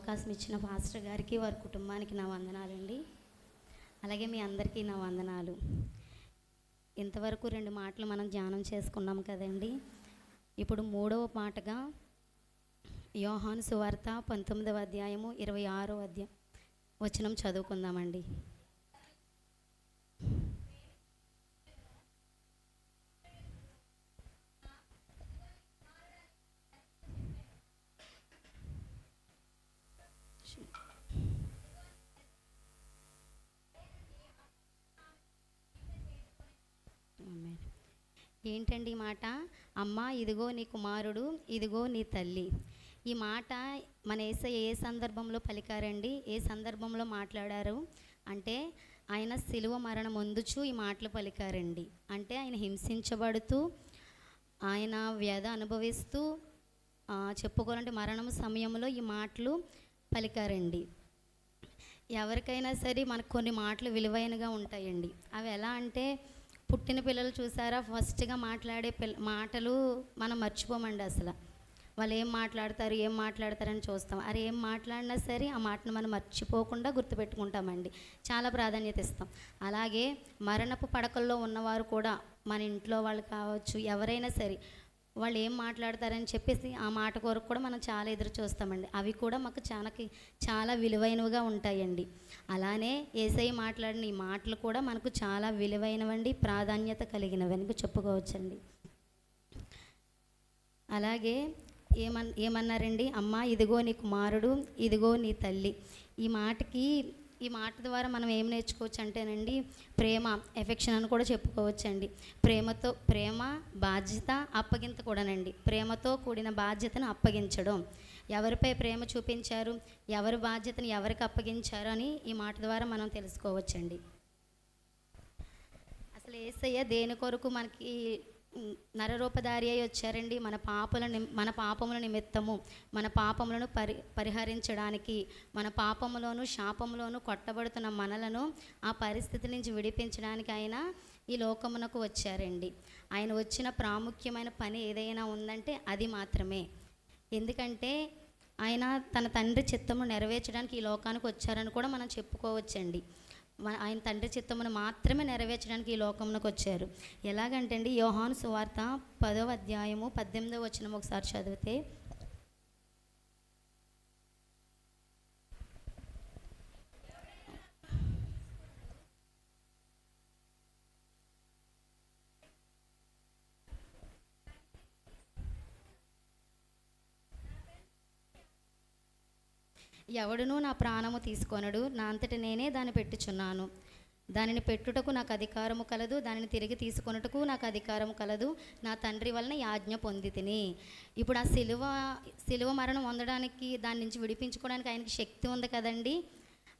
అవకాశం ఇచ్చిన పాస్టర్ గారికి వారి కుటుంబానికి నా వందనాలండి. అలాగే మీ అందరికీ నా వందనాలు. ఇంతవరకు రెండు మాటలు మనం ధ్యానం చేసుకున్నాం కదండి. ఇప్పుడు మూడవ పాటగా యోహాను సువార్త పంతొమ్మిదవ అధ్యాయము ఇరవై ఆరో అధ్యాయం. వచనం చదువుకుందామండి. ఏంటండి ఈ మాట? అమ్మ ఇదిగో నీ కుమారుడు ఇదిగో నీ తల్లి. ఈ మాట మన ఏస ఏ సందర్భంలో పలికారండి? ఏ సందర్భంలో మాట్లాడారు? అంటే ఆయన శిలువ మరణం ముందుచు ఈ మాటలు పలికారండి. అంటే ఆయన హింసించబడుతూ ఆయన వ్యధ అనుభవిస్తూ చెప్పుకోవాలంటే మరణం సమయంలో ఈ మాటలు పలికారండి. ఎవరికైనా సరే మనకు కొన్ని మాటలు విలువైనగా ఉంటాయండి. అవి ఎలా అంటే పుట్టిన పిల్లలు చూసారా? ఫస్ట్గా మాట్లాడే పిల్ల మాటలు మనం మర్చిపోమండి అసలు. వాళ్ళు ఏం మాట్లాడతారు ఏం మాట్లాడతారని చూస్తాం. అరే ఏం మాట్లాడినా సరే ఆ మాటను మనం మర్చిపోకుండా గుర్తుపెట్టుకుంటామండి. చాలా ప్రాధాన్యత ఇస్తాం. అలాగే మరణపు పడకల్లో ఉన్నవారు కూడా మన ఇంట్లో వాళ్ళు కావచ్చు ఎవరైనా సరే వాళ్ళు ఏం మాట్లాడతారని చెప్పేసి ఆ మాట కొరకు కూడా మనం చాలా ఎదురు చూస్తామండి. అవి కూడా మాకు చాలా చాలా విలువైనవిగా ఉంటాయండి. అలానే ఏసై మాట్లాడిన ఈ మాటలు కూడా మనకు చాలా విలువైనవండి ప్రాధాన్యత కలిగినవని చెప్పుకోవచ్చండి. అలాగే ఏమన్ ఏమన్నారండి? అమ్మ ఇదిగో నీ కుమారుడు ఇదిగో నీ తల్లి. ఈ మాటకి ఈ మాట ద్వారా మనం ఏం నేర్చుకోవచ్చు అంటేనండి ప్రేమ ఎఫెక్షన్ అని కూడా చెప్పుకోవచ్చండి. ప్రేమతో ప్రేమ బాధ్యత అప్పగింత కూడానండి. ప్రేమతో కూడిన బాధ్యతను అప్పగించడం. ఎవరిపై ప్రేమ చూపించారు ఎవరి బాధ్యతను ఎవరికి అప్పగించారు అని ఈ మాట ద్వారా మనం తెలుసుకోవచ్చండి. అసలు ఏసయ్య దేని కొరకు మనకి నరరూపధారి అయి వచ్చారండి. మన పాపల ని మన పాపముల నిమిత్తము మన పాపములను పరి పరిహరించడానికి మన పాపములోను శాపములోను కొట్టబడుతున్న మనలను ఆ పరిస్థితి నుంచి విడిపించడానికి ఆయన ఈ లోకమునకు వచ్చారండి. ఆయన వచ్చిన ప్రాముఖ్యమైన పని ఏదైనా ఉందంటే అది మాత్రమే. ఎందుకంటే ఆయన తన తండ్రి చిత్తము నెరవేర్చడానికి ఈ లోకానికి వచ్చారని కూడా మనం చెప్పుకోవచ్చండి. మన ఆయన తండ్రి చిత్తమును మాత్రమే నెరవేర్చడానికి ఈ లోకంలోకి వచ్చారు. ఎలాగంటే అండి యోహాను సువార్త పదవ అధ్యాయము పద్దెనిమిదవ వచ్చిన ఒకసారి చదివితే ఎవడునూ నా ప్రాణము తీసుకొనడు నా అంతటి నేనే దాన్ని పెట్టుచున్నాను. దానిని పెట్టుటకు నాకు అధికారము కలదు దానిని తిరిగి తీసుకొనుటకు నాకు అధికారము కలదు నా తండ్రి వలన యాజ్ఞ పొంది తిని ఇప్పుడు ఆ సిలువ సిలువ మరణం పొందడానికి దాని నుంచి విడిపించుకోవడానికి ఆయనకి శక్తి ఉంది కదండి.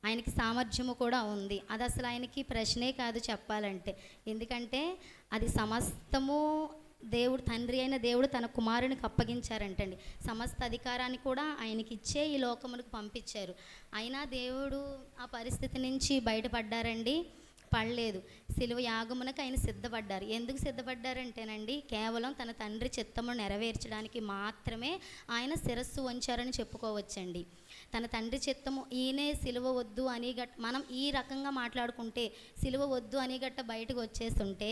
ఆయనకి సామర్థ్యము కూడా ఉంది. అది అసలు ఆయనకి ప్రశ్నే కాదు చెప్పాలంటే. ఎందుకంటే అది సమస్తము దేవుడు తండ్రి అయిన దేవుడు తన కుమారునికి అప్పగించారంటండి. సమస్త అధికారాన్ని కూడా ఆయనకి ఇచ్చే ఈ లోకములకు పంపించారు. అయినా దేవుడు ఆ పరిస్థితి నుంచి బయటపడ్డారండి. పడలేదు. సిలువ యాగమునకు ఆయన సిద్ధపడ్డారు. ఎందుకు సిద్ధపడ్డారంటేనండి కేవలం తన తండ్రి చిత్తము నెరవేర్చడానికి మాత్రమే ఆయన శిరస్సు వంచారని చెప్పుకోవచ్చండి. తన తండ్రి చిత్తము ఈయనే సిలువ వద్దు అని గట్ మనం ఈ రకంగా మాట్లాడుకుంటే సిలువ వద్దు అని గట్ట బయటకు వచ్చేస్తుంటే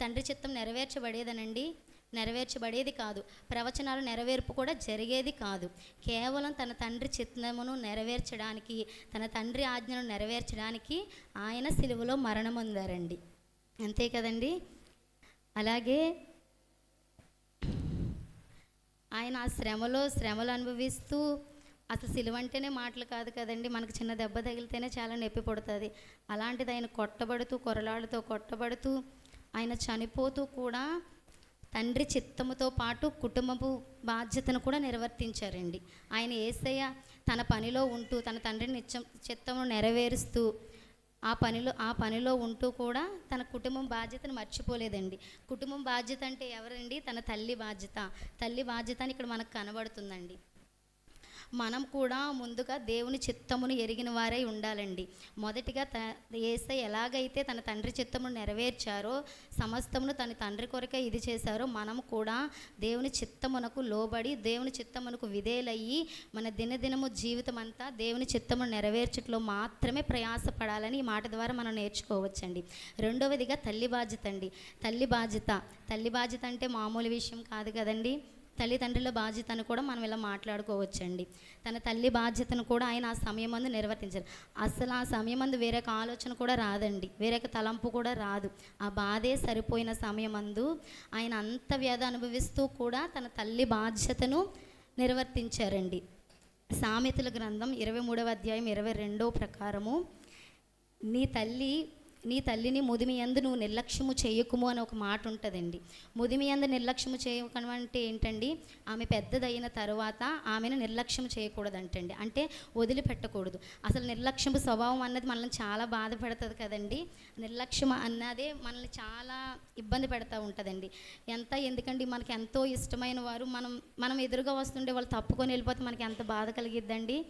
తండ్రి చిత్తం నెరవేర్చబడేదనండి? నెరవేర్చబడేది కాదు. ప్రవచనాలు నెరవేర్పు కూడా జరిగేది కాదు. కేవలం తన తండ్రి చిత్తమును నెరవేర్చడానికి తన తండ్రి ఆజ్ఞను నెరవేర్చడానికి ఆయన సిలువలో మరణం పొందారండి అంతే కదండి? అలాగే ఆయన ఆ శ్రమలో శ్రమలు అనుభవిస్తూ అసలు సిలువ అంటేనే మాటలు కాదు కదండి? మనకు చిన్న దెబ్బ తగిలితేనే చాలా నొప్పి పుడుతుంది. అలాంటిది ఆయన కొట్టబడుతూ కొరలాడుతూ కొట్టబడుతూ ఆయన చనిపోతూ కూడా తండ్రి చిత్తముతో పాటు కుటుంబపు బాధ్యతను కూడా నిర్వర్తించారండి. ఆయన ఏసయ్య తన పనిలో ఉంటూ తన తండ్రిని నిత్యం చిత్తమును నెరవేరుస్తూ ఆ పనిలో ఆ పనిలో ఉంటూ కూడా తన కుటుంబం బాధ్యతను మర్చిపోలేదండి. కుటుంబం బాధ్యత అంటే ఎవరండి? తన తల్లి బాధ్యత. తల్లి బాధ్యత అని ఇక్కడ మనకు కనబడుతుందండి. మనం కూడా ముందుగా దేవుని చిత్తమును ఎరిగిన వారై ఉండాలండి. మొదటిగా త ఏసై ఎలాగైతే తన తండ్రి చిత్తమును నెరవేర్చారో సమస్తమును తన తండ్రి కొరకే ఇది చేశారో మనం కూడా దేవుని చిత్తమునకు లోబడి దేవుని చిత్తమునకు విధేలయ్యి మన దినదినము జీవితం అంతా దేవుని చిత్తమును నెరవేర్చట్లో మాత్రమే ప్రయాసపడాలని ఈ మాట ద్వారా మనం నేర్చుకోవచ్చండి. రెండవదిగా తల్లి బాధ్యత అండి తల్లి బాధ్యత. తల్లి బాధ్యత అంటే మామూలు విషయం కాదు కదండి. తల్లిదండ్రుల బాధ్యతను కూడా మనం ఇలా మాట్లాడుకోవచ్చండి. తన తల్లి బాధ్యతను కూడా ఆయన ఆ సమయం మందు నిర్వర్తించారు. అసలు ఆ సమయం మందు వేరొక ఆలోచన కూడా రాదండి. వేరొక తలంపు కూడా రాదు. ఆ బాధే సరిపోయిన సమయం మందు ఆయన అంత వ్యాధి అనుభవిస్తూ కూడా తన తల్లి బాధ్యతను నిర్వర్తించారండి. సామెతల గ్రంథం ఇరవై మూడవ అధ్యాయం ఇరవై రెండో ప్రకారము నీ తల్లి నీ తల్లిని ముదిమి యందు నువ్వు నిర్లక్ష్యము చేయకుము అని ఒక మాట ఉంటుందండి. ముదిమియందు నిర్లక్ష్యము చేయకం అంటే ఏంటండి? ఆమె పెద్దదైన తర్వాత ఆమెను నిర్లక్ష్యం చేయకూడదంటండి. అంటే వదిలిపెట్టకూడదు. అసలు నిర్లక్ష్యం స్వభావం అన్నది మనల్ని చాలా బాధ పెడుతుంది కదండి. నిర్లక్ష్యం అన్నదే మనల్ని చాలా ఇబ్బంది పెడతా ఉంటుందండి. ఎంత ఎందుకండి? మనకి ఎంతో ఇష్టమైన వారు మనం మనం ఎదురుగా వస్తుండే వాళ్ళు తప్పుకొని వెళ్ళిపోతే మనకి ఎంత బాధ కలిగిద్దండి?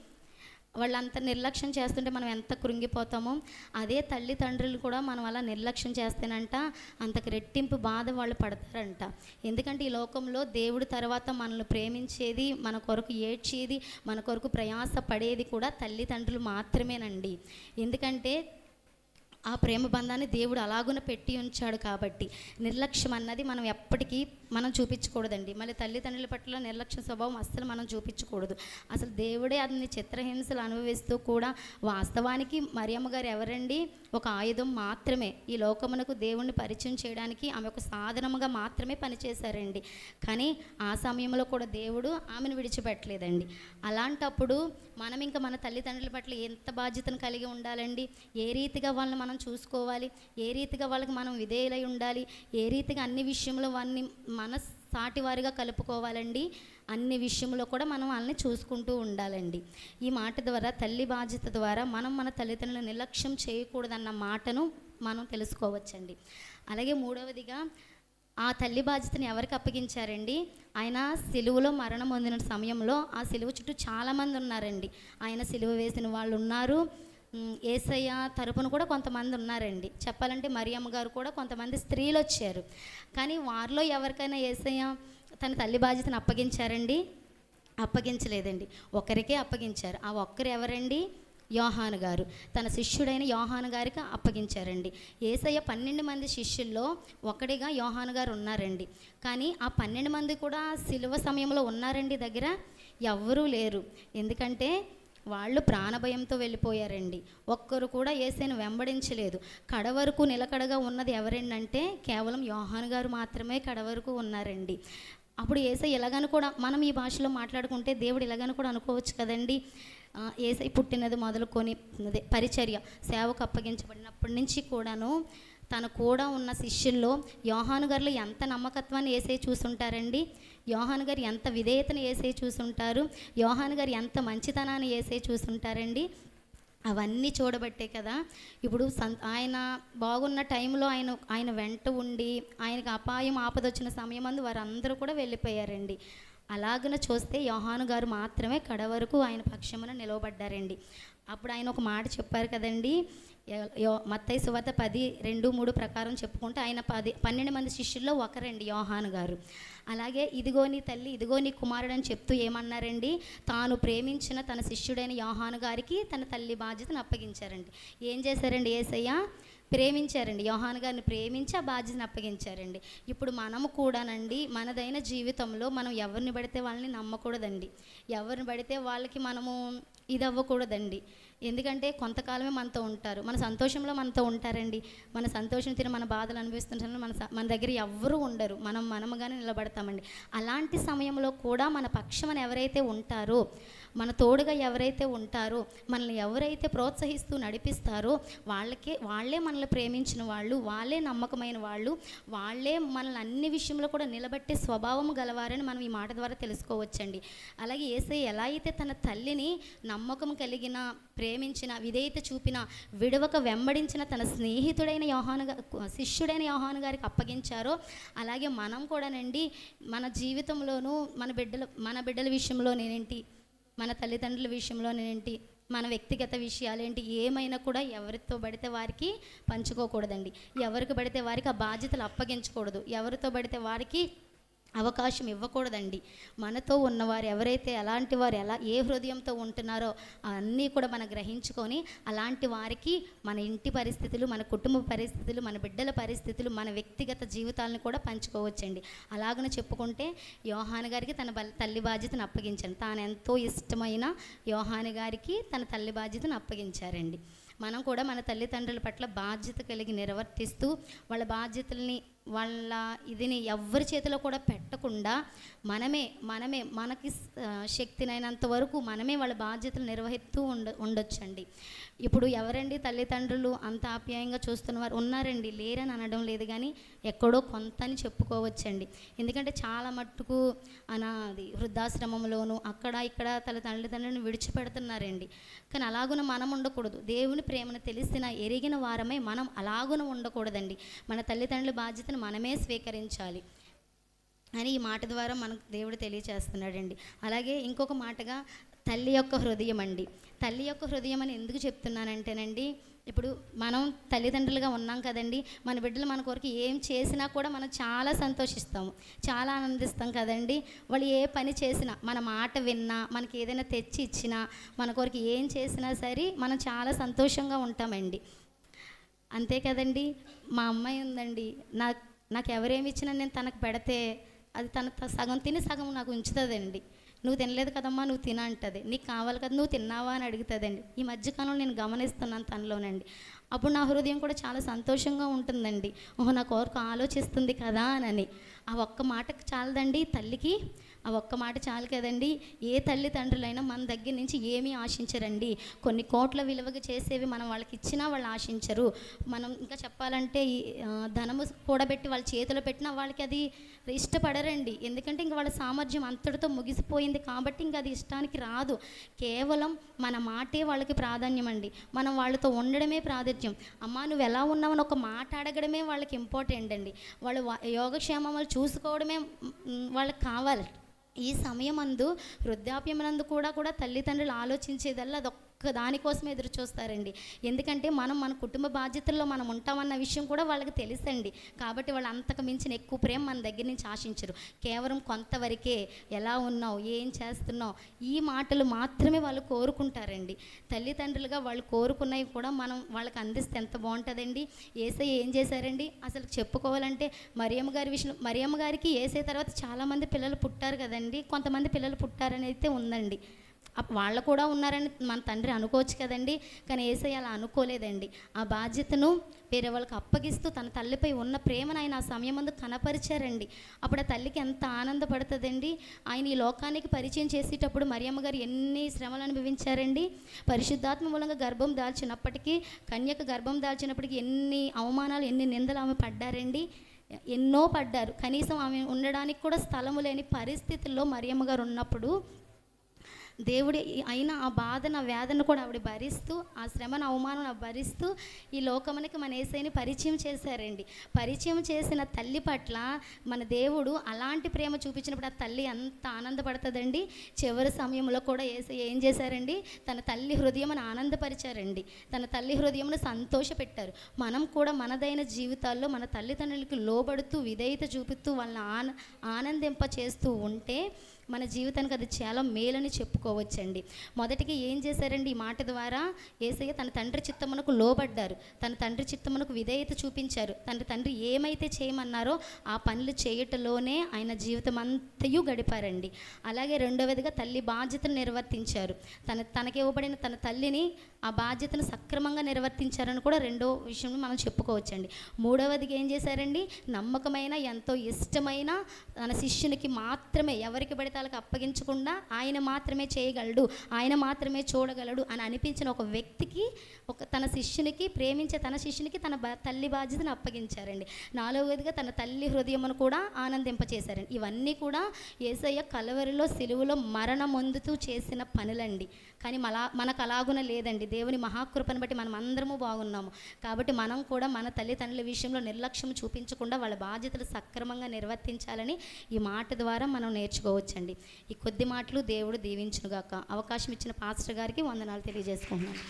వాళ్ళంత నిర్లక్ష్యం చేస్తుంటే మనం ఎంత కృంగిపోతామో అదే తల్లిదండ్రులు కూడా మనం అలా నిర్లక్ష్యం చేస్తేనంట అంతకు రెట్టింపు బాధ వాళ్ళు పడతారంట. ఎందుకంటే ఈ లోకంలో దేవుడి తర్వాత మనల్ని ప్రేమించేది మన కొరకు ఏడ్చేది మన కొరకు ప్రయాస పడేది కూడా తల్లిదండ్రులు మాత్రమేనండి. ఎందుకంటే ఆ ప్రేమ బంధాన్ని దేవుడు అలాగున పెట్టి ఉంచాడు కాబట్టి నిర్లక్ష్యం అన్నది మనం ఎప్పటికీ మనం చూపించకూడదండి. మళ్ళీ తల్లిదండ్రుల పట్ల నిర్లక్ష్య స్వభావం అస్సలు మనం చూపించకూడదు. అసలు దేవుడే అన్ని చిత్రహింసలు అనుభవిస్తూ కూడా వాస్తవానికి మరియమ్మ గారు ఎవరండి? ఒక ఆయుధం మాత్రమే. ఈ లోకమునకు దేవుణ్ణి పరిచయం చేయడానికి ఆమె ఒక సాధనముగా మాత్రమే పనిచేశారండి. కానీ ఆ సమయంలో కూడా దేవుడు ఆమెను విడిచిపెట్టలేదండి. అలాంటప్పుడు మనం ఇంకా మన తల్లిదండ్రుల పట్ల ఎంత బాధ్యతను కలిగి ఉండాలండి? ఏ రీతిగా వాళ్ళని మనం మనం చూసుకోవాలి. ఏ రీతిగా వాళ్ళకి మనం విధేయులై ఉండాలి? ఏ రీతిగా అన్ని విషయంలో వారిని మన సాటి వారిగా కలుపుకోవాలండి? అన్ని విషయంలో కూడా మనం వాళ్ళని చూసుకుంటూ ఉండాలండి. ఈ మాట ద్వారా తల్లి బాధ్యత ద్వారా మనం మన తల్లిదండ్రులను నిర్లక్ష్యం చేయకూడదన్న మాటను మనం తెలుసుకోవచ్చండి. అలాగే మూడవదిగా ఆ తల్లి బాధ్యతని ఎవరికి అప్పగించారండి? ఆయన సిలువలో మరణం పొందిన సమయంలో ఆ సిలువ చుట్టూ చాలామంది ఉన్నారండి. ఆయన సిలువ వేసిన వాళ్ళు ఉన్నారు. ఏసయ్య తరపున కూడా కొంతమంది ఉన్నారండి. చెప్పాలంటే మరియమ్మ గారు కూడా కొంతమంది స్త్రీలు వచ్చారు కానీ వారిలో ఎవరికైనా ఏసయ్య తన తల్లి బాధ్యతను అప్పగించారండి? అప్పగించలేదండి. ఒకరికే అప్పగించారు. ఆ ఒక్కరు ఎవరండి? యోహాను గారు. తన శిష్యుడైన యోహాను గారికి అప్పగించారండి. ఏసయ్య పన్నెండు మంది శిష్యుల్లో ఒకటిగా యోహాను గారు ఉన్నారండి. కానీ ఆ పన్నెండు మంది కూడా సిలువ సమయంలో ఉన్నారండి దగ్గర? ఎవ్వరూ లేరు. ఎందుకంటే వాళ్ళు ప్రాణభయంతో వెళ్ళిపోయారండి. ఒక్కరు కూడా ఏసైను వెంబడించలేదు. కడవరకు నిలకడగా ఉన్నది ఎవరంటే కేవలం యోహాను గారు మాత్రమే కడ వరకు ఉన్నారండి. అప్పుడు ఏసై ఇలాగని కూడా మనం ఈ భాషలో మాట్లాడుకుంటే దేవుడు ఇలాగని కూడా అనుకోవచ్చు కదండి. ఏసై పుట్టినది మొదలుకొని పరిచర్య సేవకు అప్పగించబడినప్పటి నుంచి కూడాను తను కూడా ఉన్న శిష్యుల్లో యోహాను గారిలో ఎంత నమ్మకత్వాన్ని ఏసై చూసుంటారండి? యోహాన్ గారు ఎంత విధేయతను వేసే చూసుంటారు? యోహాన్ గారు ఎంత మంచితనాన్ని వేసే చూసుంటారండి? అవన్నీ చూడబట్టే కదా. ఇప్పుడు సం ఆయన బాగున్న టైంలో ఆయన ఆయన వెంట ఉండి ఆయనకు అపాయం ఆపదొచ్చిన సమయం అందు వారందరూ కూడా వెళ్ళిపోయారండి. అలాగన చూస్తే యోహాను గారు మాత్రమే కడ వరకు ఆయన పక్షమున నిలవబడ్డారండి. అప్పుడు ఆయన ఒక మాట చెప్పారు కదండి మత్తయ్య యో మత్తయి పది రెండు మూడు ప్రకారం చెప్పుకుంటే ఆయన పది పన్నెండు మంది శిష్యుల్లో ఒకరండి యోహాను గారు. అలాగే ఇదిగో నీ తల్లి ఇదిగో నీ కుమారుడు అని చెప్తూ ఏమన్నారండి? తాను ప్రేమించిన తన శిష్యుడైన యోహాను గారికి తన తల్లి బాధ్యతను అప్పగించారండి. ఏం చేశారండి ఏసయ్య? ప్రేమించారండి. యోహాన్ గారిని ప్రేమించి ఆ బాధ్యతను అప్పగించారండి. ఇప్పుడు మనము కూడానండి మనదైన జీవితంలో మనం ఎవరిని పడితే వాళ్ళని నమ్మకూడదండి. ఎవరిని పడితే వాళ్ళకి మనము ఇది అవ్వకూడదండి ఎందుకంటే కొంతకాలమే మనతో ఉంటారు. మన సంతోషంలో మనతో ఉంటారండి. మన సంతోషం తిన మన బాధలు అనుభవిస్తుంటారు మన మన దగ్గర ఎవ్వరూ ఉండరు. మనం మనముగానే నిలబడతామండి. అలాంటి సమయంలో కూడా మన పక్షమని ఎవరైతే ఉంటారో మన తోడుగా ఎవరైతే ఉంటారో మనల్ని ఎవరైతే ప్రోత్సహిస్తూ నడిపిస్తారో వాళ్ళకే వాళ్ళే మనల్ని ప్రేమించిన వాళ్ళు వాళ్ళే నమ్మకమైన వాళ్ళు వాళ్ళే మనల్ని అన్ని విషయంలో కూడా నిలబెట్టే స్వభావం గలవారని మనం ఈ మాట ద్వారా తెలుసుకోవచ్చండి. అలాగే ఏసై ఎలా అయితే తన తల్లిని నమ్మకం కలిగిన ప్రేమించిన విధేయత చూపిన విడవక వెంబడించిన తన స్నేహితుడైన యోహాను శిష్యుడైన యోహాను గారికి అప్పగించారో అలాగే మనం కూడానండి మన జీవితంలోనూ మన బిడ్డల మన బిడ్డల విషయంలోనేంటి మన తల్లిదండ్రుల విషయంలోనేంటి మన వ్యక్తిగత విషయాలేంటి ఏమైనా కూడా ఎవరితో పడితే వారికి పంచుకోకూడదండి. ఎవరికి పడితే వారికి ఆ బాధ్యతలు అప్పగించకూడదు. ఎవరితో పడితే వారికి అవకాశం ఇవ్వకూడదండి. మనతో ఉన్నవారు ఎవరైతే అలాంటి వారు ఎలా ఏ హృదయంతో ఉంటున్నారో అన్నీ కూడా మనం గ్రహించుకొని అలాంటి వారికి మన ఇంటి పరిస్థితులు మన కుటుంబ పరిస్థితులు మన బిడ్డల పరిస్థితులు మన వ్యక్తిగత జీవితాలను కూడా పంచుకోవచ్చండి. అలాగనే చెప్పుకుంటే యోహాను గారికి తన తల్లి బాధ్యతను అప్పగించాను. తాను ఎంతో ఇష్టమైన యోహాను గారికి తన తల్లి బాధ్యతను అప్పగించారండి. మనం కూడా మన తల్లిదండ్రుల పట్ల బాధ్యత కలిగి నిర్వర్తిస్తూ వాళ్ళ బాధ్యతల్ని వాళ్ళ ఇదిని ఎవ్వరి చేతిలో కూడా పెట్టకుండా మనమే మనమే మనకి శక్తినైనంత వరకు మనమే వాళ్ళ బాధ్యతలు నిర్వహిస్తూ ఉండ ఉండొచ్చండి. ఇప్పుడు ఎవరండి తల్లిదండ్రులు అంత ఆప్యాయంగా చూస్తున్నవారు? ఉన్నారండి లేరని అనడం లేదు కానీ ఎక్కడో కొంత అని చెప్పుకోవచ్చండి. ఎందుకంటే చాలా మట్టుకు అనాది వృద్ధాశ్రమంలోను అక్కడ ఇక్కడ తల తల్లిదండ్రులను విడిచిపెడుతున్నారండి. కానీ అలాగున మనం ఉండకూడదు. దేవుని ప్రేమను తెలిసిన ఎరిగిన వారమే మనం అలాగున ఉండకూడదండి. మన తల్లిదండ్రుల బాధ్యతను మనమే స్వీకరించాలి అని ఈ మాట ద్వారా మనకు దేవుడు తెలియచేస్తున్నాడండి. అలాగే ఇంకొక మాటగా తల్లి యొక్క హృదయం అండి. తల్లి యొక్క హృదయం అని ఎందుకు చెప్తున్నానంటేనండి ఇప్పుడు మనం తల్లిదండ్రులుగా ఉన్నాం కదండి మన బిడ్డలు మన కొరకు ఏం చేసినా కూడా మనం చాలా సంతోషిస్తాము చాలా ఆనందిస్తాం కదండి. వాళ్ళు ఏ పని చేసినా మన మాట విన్నా మనకి ఏదైనా తెచ్చి ఇచ్చినా మన కొరకు ఏం చేసినా సరే మనం చాలా సంతోషంగా ఉంటామండి. అంతే కదండి మా అమ్మాయి ఉందండి నాకు నాకు ఎవరేమి ఇచ్చినా నేను తనకు పెడితే అది తన సగం తిని సగం నాకు ఉంచుతుందండి. నువ్వు తినలేదు కదమ్మా నువ్వు తిన అంటది. నీకు కావాలి కదా నువ్వు తిన్నావా అని అడుగుతుందండి. ఈ మధ్యకాలంలో నేను గమనిస్తున్నాను తనలోనండి. అప్పుడు నా హృదయం కూడా చాలా సంతోషంగా ఉంటుందండి. ఓహో నా కోరిక ఆలోచిస్తుంది కదా అని. ఆ ఒక్క మాటకు చాలదండి తల్లికి. ఆ ఒక్క మాట చాలు కదండి. ఏ తల్లిదండ్రులైనా మన దగ్గర నుంచి ఏమీ ఆశించరండి. కొన్ని కోట్ల విలువగా చేసేవి మనం వాళ్ళకి ఇచ్చినా వాళ్ళు ఆశించరు. మనం ఇంకా చెప్పాలంటే ఈ ధనము కూడబెట్టి వాళ్ళ చేతిలో పెట్టినా వాళ్ళకి అది ఇష్టపడరండి. ఎందుకంటే ఇంక వాళ్ళ సామర్థ్యం అంతటితో ముగిసిపోయింది కాబట్టి ఇంక అది ఇష్టానికి రాదు. కేవలం మన మాటే వాళ్ళకి ప్రాధాన్యం అండి మనం వాళ్ళతో ఉండడమే ప్రాధాన్యం. అమ్మా నువ్వు ఎలా ఉన్నావని ఒక మాట అడగడమే వాళ్ళకి ఇంపార్టెంట్ అండి. వాళ్ళు యోగక్షేమం వాళ్ళు చూసుకోవడమే వాళ్ళకి కావాలి. ఈ సమయమందు వృద్ధాప్యమునందు కూడా కూడా తల్లిదండ్రులు ఆలోచించేదల్లా అదొక్క దానికోసమే ఎదురు చూస్తారండి. ఎందుకంటే మనం మన కుటుంబ బాధ్యతల్లో మనం ఉంటామన్న విషయం కూడా వాళ్ళకి తెలుసండి. కాబట్టి వాళ్ళు అంతకు మించిన ఎక్కువ ప్రేమ మన దగ్గర నుంచి ఆశించరు. కేవలం కొంతవరకే ఎలా ఉన్నావు ఏం చేస్తున్నావు ఈ మాటలు మాత్రమే వాళ్ళు కోరుకుంటారండి. తల్లిదండ్రులుగా వాళ్ళు కోరుకున్నవి కూడా మనం వాళ్ళకి అందిస్తే ఎంత బాగుంటుందండి. ఏసై ఏం చేశారండి? అసలు చెప్పుకోవాలంటే మరియమ్మ గారి విషయం మరియమ్మ గారికి ఏసై తర్వాత చాలామంది పిల్లలు పుట్టారు కదండి. కొంతమంది పిల్లలు పుట్టారని అయితే ఉందండి. వాళ్ళు కూడా ఉన్నారని మన తండ్రి అనుకోవచ్చు కదండి. కానీ ఏసై అలా అనుకోలేదండి. ఆ బాధ్యతను వేరే వాళ్ళకి అప్పగిస్తూ తన తల్లిపై ఉన్న ప్రేమను ఆయన ఆ సమయం ముందు కనపరిచారండి. అప్పుడు ఆ తల్లికి ఎంత ఆనందపడుతుందండి. ఆయన ఈ లోకానికి పరిచయం చేసేటప్పుడు మరియమ్మ గారు ఎన్ని శ్రమలు అనుభవించారండి. పరిశుద్ధాత్మ మూలంగా గర్భం దాల్చినప్పటికీ కన్యక గర్భం దాల్చినప్పటికీ ఎన్ని అవమానాలు ఎన్ని నిందలు ఆమె పడ్డారండి. ఎన్నో పడ్డారు. కనీసం ఆమె ఉండడానికి కూడా స్థలము లేని పరిస్థితుల్లో మరియమ్మ గారు ఉన్నప్పుడు దేవుడి అయిన ఆ బాధన వేదన కూడా ఆవిడ భరిస్తూ ఆ శ్రమను అవమానం భరిస్తూ ఈ లోకమునికి మన ఏసైని పరిచయం చేశారండి. పరిచయం చేసిన తల్లి పట్ల మన దేవుడు అలాంటి ప్రేమ చూపించినప్పుడు ఆ తల్లి ఎంత ఆనందపడుతుందండి. చివరి సమయంలో కూడా ఏసై ఏం చేశారండి? తన తల్లి హృదయమును ఆనందపరిచారండి. తన తల్లి హృదయమును సంతోషపెట్టారు. మనం కూడా మనదైన జీవితాల్లో మన తల్లిదండ్రులకి లోబడుతూ విధేయత చూపిస్తూ వాళ్ళని ఆన ఆనందింప చేస్తూ ఉంటే మన జీవితానికి అది చాలా మేలని చెప్పుకోవచ్చండి. మొదటికి ఏం చేశారండి ఈ మాట ద్వారా? ఏసయ్య తన తండ్రి చిత్తమునకు లోబడ్డారు. తన తండ్రి చిత్తమునకు విధేయత చూపించారు. తన తండ్రి ఏమైతే చేయమన్నారో ఆ పనులు చేయటంలోనే ఆయన జీవితం అంతయు గడిపారండి. అలాగే రెండవదిగా తల్లి బాధ్యతను నిర్వర్తించారు. తన తనకి ఇవ్వబడిన తన తల్లిని ఆ బాధ్యతను సక్రమంగా నిర్వర్తించారని కూడా రెండో విషయం మనం చెప్పుకోవచ్చండి. మూడవదిగా ఏం చేశారండి? నమ్మకమైన ఎంతో ఇష్టమైన తన శిష్యునికి మాత్రమే ఎవరికి పడితే వాళ్ళకి అప్పగించకుండా ఆయన మాత్రమే చేయగలడు ఆయన మాత్రమే చూడగలడు అని అనిపించిన ఒక వ్యక్తికి ఒక తన శిష్యునికి ప్రేమించే తన శిష్యునికి తన బా తల్లి బాధ్యతను అప్పగించారండి. నాలుగవదిగా తన తల్లి హృదయమును కూడా ఆనందింపచేశారండి ఇవన్నీ కూడా ఏసయ్య కలవరిలో సిలువలో మరణం చేసిన పనులండి. కానీ మలా మనకు అలాగున లేదండి. దేవుని మహాకృపను బట్టి మనం అందరము బాగున్నాము. కాబట్టి మనం కూడా మన తల్లిదండ్రుల విషయంలో నిర్లక్ష్యం చూపించకుండా వాళ్ళ బాధ్యతలు సక్రమంగా నిర్వర్తించాలని ఈ మాట ద్వారా మనం నేర్చుకోవచ్చండి. చేసుకోండి ఈ కొద్ది మాటలు దేవుడు దీవించునుగాక. అవకాశం ఇచ్చిన పాస్టర్ గారికి వందనాలు తెలియజేసుకుంటున్నాను.